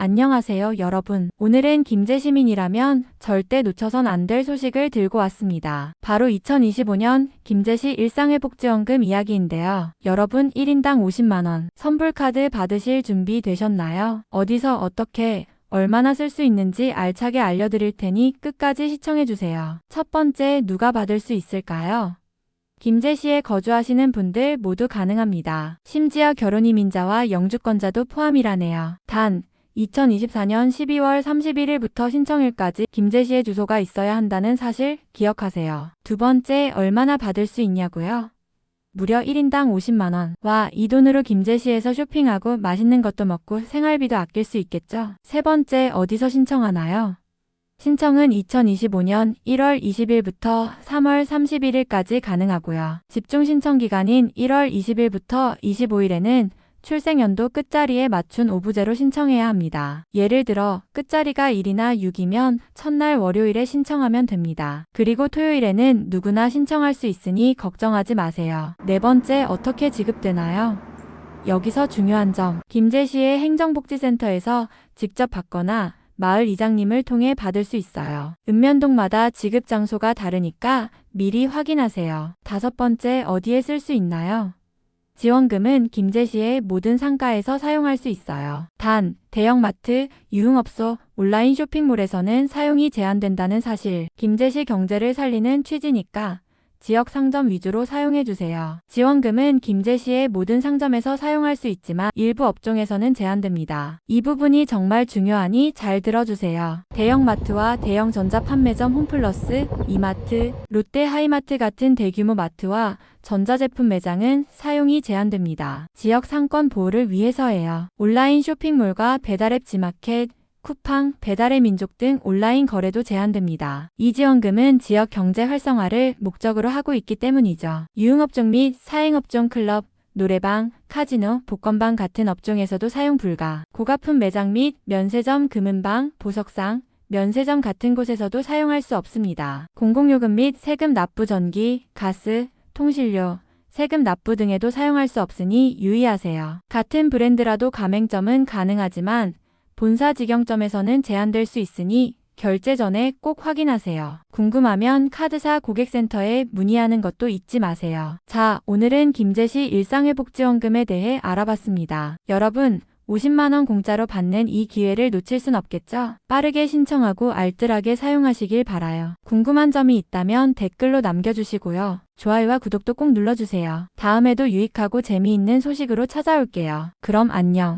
안녕하세요, 여러분. 오늘은 김제 시민이라면 절대 놓쳐선 안 될 소식을 들고 왔습니다. 바로 2025년 김제시 일상회복지원금 이야기인데요. 여러분 1인당 50만원 선불카드 받으실 준비 되셨나요? 어디서 어떻게 얼마나 쓸 수 있는지 알차게 알려드릴 테니 끝까지 시청해주세요. 첫 번째, 누가 받을 수 있을까요? 김제시에 거주하시는 분들 모두 가능합니다. 심지어 결혼 이민자와 영주권자도 포함이라네요. 단, 2024년 12월 31일부터 신청일까지 김제시에 주소가 있어야 한다는 사실 기억하세요. 두 번째, 얼마나 받을 수 있냐고요? 무려 1인당 50만원. 와, 이 돈으로 김제시에서 쇼핑하고 맛있는 것도 먹고 생활비도 아낄 수 있겠죠? 세 번째, 어디서 신청하나요? 신청은 2025년 1월 20일부터 3월 31일까지 가능하고요. 집중 신청 기간인 1월 20일부터 25일에는 출생연도 끝자리에 맞춘 오부제로 신청해야 합니다. 예를 들어 끝자리가 1이나 6이면 첫날 월요일에 신청하면 됩니다. 그리고 토요일에는 누구나 신청할 수 있으니 걱정하지 마세요. 네 번째 어떻게 지급되나요? 여기서 중요한 점, 김제시의 행정복지센터에서 직접 받거나 마을 이장님을 통해 받을 수 있어요. 읍면동마다 지급 장소가 다르니까 미리 확인하세요. 다섯 번째, 어디에 쓸 수 있나요? 지원금은 김제시의 모든 상가에서 사용할 수 있어요. 단, 대형마트, 유흥업소, 온라인 쇼핑몰에서는 사용이 제한된다는 사실, 김제시 경제를 살리는 취지니까 지역 상점 위주로 사용해 주세요. 지원금은 김제시의 모든 상점에서 사용할 수 있지만 일부 업종에서는 제한됩니다. 이 부분이 정말 중요하니 잘 들어주세요. 대형마트와 대형 전자판매점 홈플러스, 이마트, 롯데 하이마트 같은 대규모 마트와 전자제품 매장은 사용이 제한됩니다. 지역 상권 보호를 위해서예요. 온라인 쇼핑몰과 배달앱 지마켓, 쿠팡, 배달의 민족 등 온라인 거래도 제한됩니다. 이 지원금은 지역 경제 활성화를 목적으로 하고 있기 때문이죠. 유흥업종 및 사행업종 클럽, 노래방, 카지노, 복권방 같은 업종에서도 사용 불가. 고가품 매장 및 면세점, 금은방, 보석상, 면세점 같은 곳에서도 사용할 수 없습니다. 공공요금 및 세금 납부 전기, 가스, 통실료, 세금 납부 등에도 사용할 수 없으니 유의하세요. 같은 브랜드라도 가맹점은 가능하지만 본사 직영점에서는 제한될 수 있으니 결제 전에 꼭 확인하세요. 궁금하면 카드사 고객센터에 문의하는 것도 잊지 마세요. 자, 오늘은 김제시 일상회복지원금에 대해 알아봤습니다. 여러분, 50만원 공짜로 받는 이 기회를 놓칠 순 없겠죠? 빠르게 신청하고 알뜰하게 사용하시길 바라요. 궁금한 점이 있다면 댓글로 남겨주시고요. 좋아요와 구독도 꼭 눌러주세요. 다음에도 유익하고 재미있는 소식으로 찾아올게요. 그럼 안녕.